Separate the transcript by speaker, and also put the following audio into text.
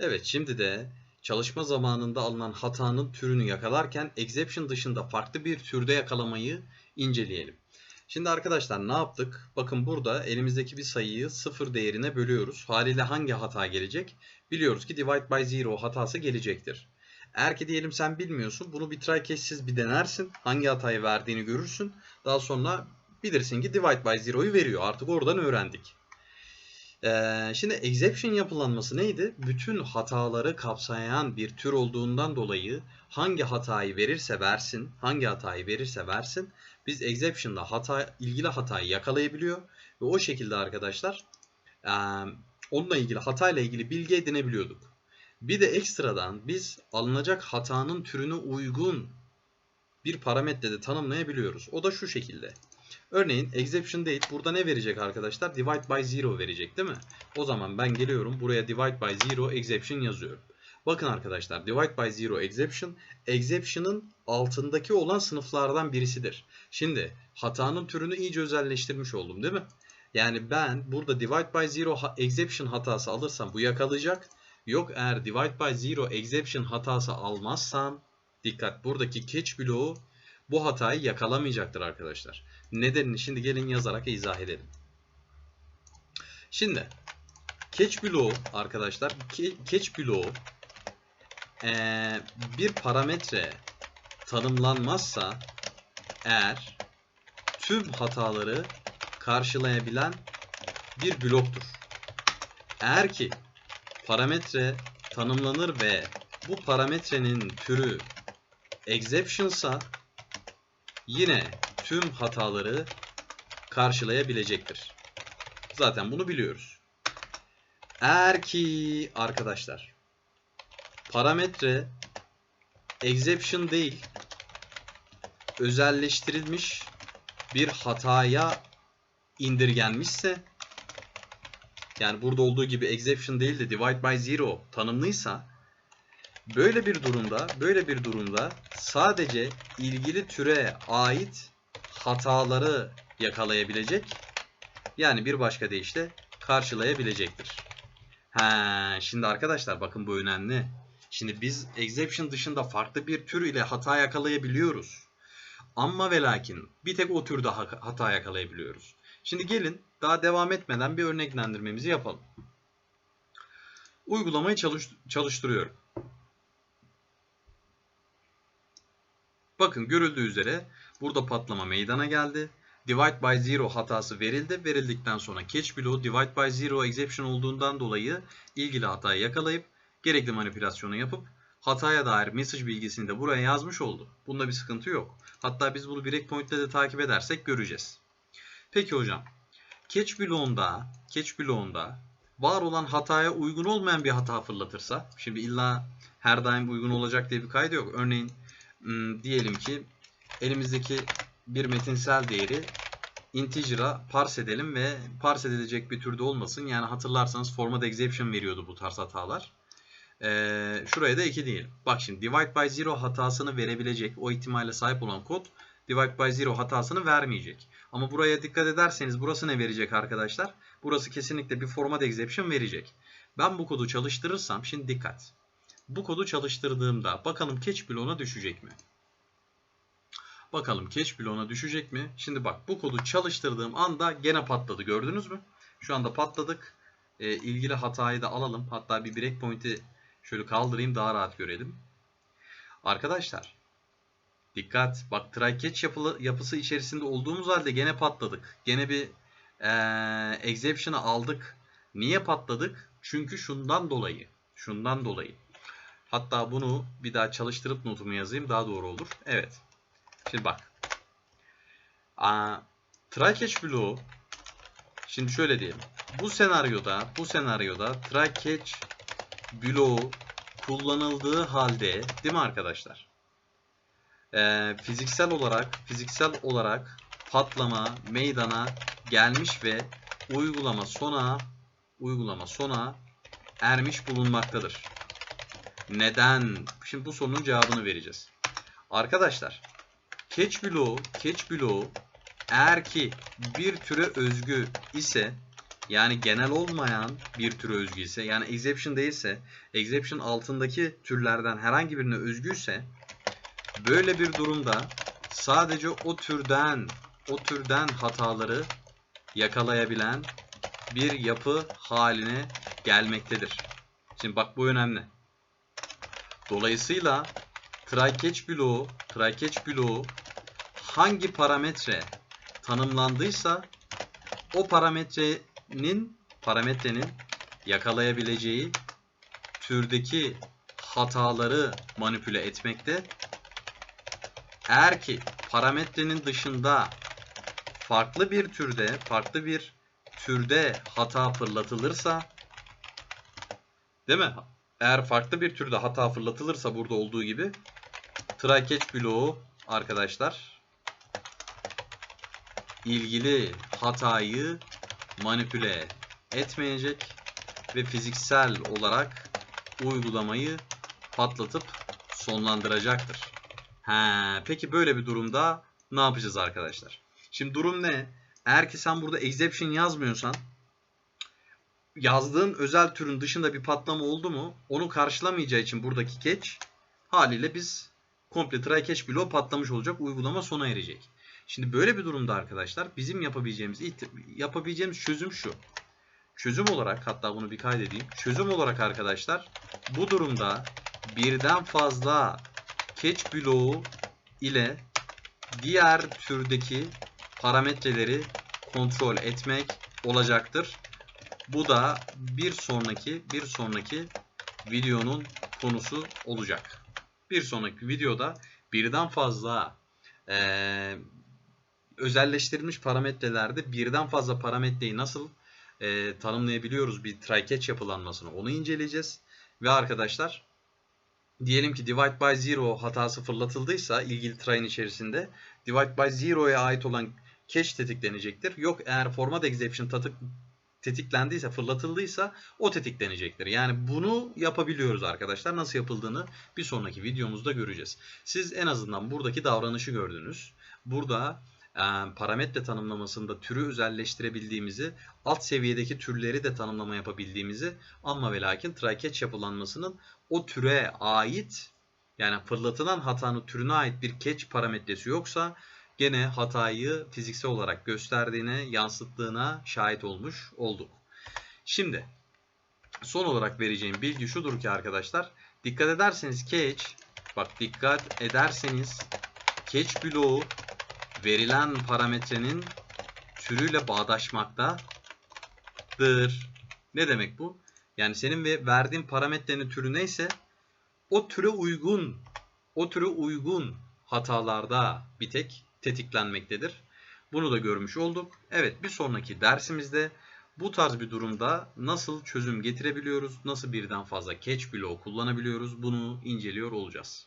Speaker 1: Evet şimdi de çalışma zamanında alınan hatanın türünü yakalarken exception dışında farklı bir türde yakalamayı inceleyelim. Şimdi arkadaşlar ne yaptık? Bakın burada elimizdeki bir sayıyı sıfır değerine bölüyoruz. Haliyle hangi hata gelecek? Biliyoruz ki divide by zero hatası gelecektir. Eğer ki diyelim sen bilmiyorsun bunu bir try case'siz bir denersin. Hangi hatayı verdiğini görürsün. Daha sonra bilirsin ki divide by zero'yu veriyor. Artık oradan öğrendik. Şimdi exception yapılanması neydi? Bütün hataları kapsayan bir tür olduğundan dolayı hangi hatayı verirse versin, hangi hatayı verirse versin biz exception'da hata, ilgili hatayı yakalayabiliyor ve o şekilde arkadaşlar e, onunla ilgili hatayla ilgili bilgi edinebiliyorduk. Bir de ekstradan biz alınacak hatanın türüne uygun bir parametre de tanımlayabiliyoruz. O da şu şekilde. Örneğin exception date burada ne verecek arkadaşlar? Divide by zero verecek değil mi? O zaman ben geliyorum buraya divide by zero exception yazıyorum. Bakın arkadaşlar divide by zero exception exception'ın altındaki olan sınıflardan birisidir. Şimdi hatanın türünü iyice özelleştirmiş oldum değil mi? Yani ben burada divide by zero exception hatası alırsam bu yakalayacak. Yok eğer divide by zero exception hatası almazsam dikkat buradaki catch bloğu bu hatayı yakalamayacaktır arkadaşlar. Nedenini şimdi gelin yazarak izah edelim. Şimdi catch bloğu arkadaşlar catch bloğu ee, bir parametre tanımlanmazsa eğer tüm hataları karşılayabilen bir bloktur. Eğer ki parametre tanımlanır ve bu parametrenin türü exception'sa yine tüm hataları karşılayabilecektir. Zaten bunu biliyoruz. Eğer ki arkadaşlar parametre exception değil özelleştirilmiş bir hataya indirgenmişse yani burada olduğu gibi exception değil de divide by zero tanımlıysa böyle bir durumda böyle bir durumda sadece ilgili türe ait hataları yakalayabilecek yani bir başka deyişle karşılayabilecektir. He, şimdi arkadaşlar bakın bu önemli. Şimdi biz exception dışında farklı bir tür ile hata yakalayabiliyoruz. Ama ve lakin bir tek o türde hata yakalayabiliyoruz. Şimdi gelin daha devam etmeden bir örneklendirmemizi yapalım. Uygulamayı çalış çalıştırıyorum. Bakın görüldüğü üzere burada patlama meydana geldi. Divide by zero hatası verildi. Verildikten sonra catch bloğu divide by zero exception olduğundan dolayı ilgili hatayı yakalayıp gerekli manipülasyonu yapıp hataya dair mesaj bilgisini de buraya yazmış oldu. Bunda bir sıkıntı yok. Hatta biz bunu breakpoint ile de takip edersek göreceğiz. Peki hocam. Catch bloğunda, catch bloğunda var olan hataya uygun olmayan bir hata fırlatırsa, şimdi illa her daim uygun olacak diye bir kaydı yok. Örneğin diyelim ki elimizdeki bir metinsel değeri integer'a parse edelim ve parse edilecek bir türde olmasın. Yani hatırlarsanız format exception veriyordu bu tarz hatalar. Ee, şuraya da 2 diyelim. Bak şimdi divide by zero hatasını verebilecek o ihtimalle sahip olan kod divide by zero hatasını vermeyecek. Ama buraya dikkat ederseniz burası ne verecek arkadaşlar? Burası kesinlikle bir format exception verecek. Ben bu kodu çalıştırırsam şimdi dikkat. Bu kodu çalıştırdığımda bakalım catch bloğuna düşecek mi? Bakalım catch bloğuna düşecek mi? Şimdi bak bu kodu çalıştırdığım anda gene patladı. Gördünüz mü? Şu anda patladık. E, ilgili hatayı da alalım. Hatta bir breakpoint'i şöyle kaldırayım daha rahat görelim. Arkadaşlar dikkat. Bak try catch yapılı, yapısı içerisinde olduğumuz halde gene patladık. Gene bir e, exception'ı aldık. Niye patladık? Çünkü şundan dolayı. Şundan dolayı. Hatta bunu bir daha çalıştırıp notumu yazayım daha doğru olur. Evet. Şimdi bak. Aa, try catch bloğu şimdi şöyle diyelim. Bu senaryoda bu senaryoda try catch bloğu kullanıldığı halde değil mi arkadaşlar? Ee, fiziksel olarak fiziksel olarak patlama meydana gelmiş ve uygulama sona uygulama sona ermiş bulunmaktadır. Neden? Şimdi bu sorunun cevabını vereceğiz. Arkadaşlar catch bloğu, catch bloğu eğer ki bir türe özgü ise yani genel olmayan bir türe özgü ise yani exception değilse exception altındaki türlerden herhangi birine özgüyse böyle bir durumda sadece o türden o türden hataları yakalayabilen bir yapı haline gelmektedir. Şimdi bak bu önemli. Dolayısıyla try catch bloğu, try catch bloğu hangi parametre tanımlandıysa o parametrenin parametrenin yakalayabileceği türdeki hataları manipüle etmekte. Eğer ki parametrenin dışında farklı bir türde, farklı bir türde hata fırlatılırsa değil mi? Eğer farklı bir türde hata fırlatılırsa burada olduğu gibi try catch bloğu arkadaşlar ilgili hatayı manipüle etmeyecek ve fiziksel olarak uygulamayı patlatıp sonlandıracaktır. He, peki böyle bir durumda ne yapacağız arkadaşlar? Şimdi durum ne? Eğer ki sen burada exception yazmıyorsan yazdığın özel türün dışında bir patlama oldu mu onu karşılamayacağı için buradaki catch haliyle biz komple try catch bloğu patlamış olacak. Uygulama sona erecek. Şimdi böyle bir durumda arkadaşlar bizim yapabileceğimiz yapabileceğimiz çözüm şu. Çözüm olarak hatta bunu bir kaydedeyim. Çözüm olarak arkadaşlar bu durumda birden fazla catch bloğu ile diğer türdeki parametreleri kontrol etmek olacaktır. Bu da bir sonraki bir sonraki videonun konusu olacak. Bir sonraki videoda birden fazla e, özelleştirilmiş parametrelerde birden fazla parametreyi nasıl e, tanımlayabiliyoruz bir try catch yapılanmasını onu inceleyeceğiz. Ve arkadaşlar diyelim ki divide by zero hatası fırlatıldıysa ilgili try'in içerisinde divide by zero'ya ait olan cache tetiklenecektir. Yok eğer format exception tetiklendiyse, fırlatıldıysa o tetiklenecektir. Yani bunu yapabiliyoruz arkadaşlar. Nasıl yapıldığını bir sonraki videomuzda göreceğiz. Siz en azından buradaki davranışı gördünüz. Burada e, parametre tanımlamasında türü özelleştirebildiğimizi, alt seviyedeki türleri de tanımlama yapabildiğimizi ama ve lakin try yapılanmasının o türe ait yani fırlatılan hatanın türüne ait bir catch parametresi yoksa gene hatayı fiziksel olarak gösterdiğine, yansıttığına şahit olmuş olduk. Şimdi son olarak vereceğim bilgi şudur ki arkadaşlar. Dikkat ederseniz catch, bak dikkat ederseniz catch bloğu verilen parametrenin türüyle bağdaşmaktadır. Ne demek bu? Yani senin ve verdiğin parametrenin türü neyse o türe uygun o türe uygun hatalarda bir tek tetiklenmektedir. Bunu da görmüş olduk. Evet bir sonraki dersimizde bu tarz bir durumda nasıl çözüm getirebiliyoruz, nasıl birden fazla catch bloğu kullanabiliyoruz bunu inceliyor olacağız.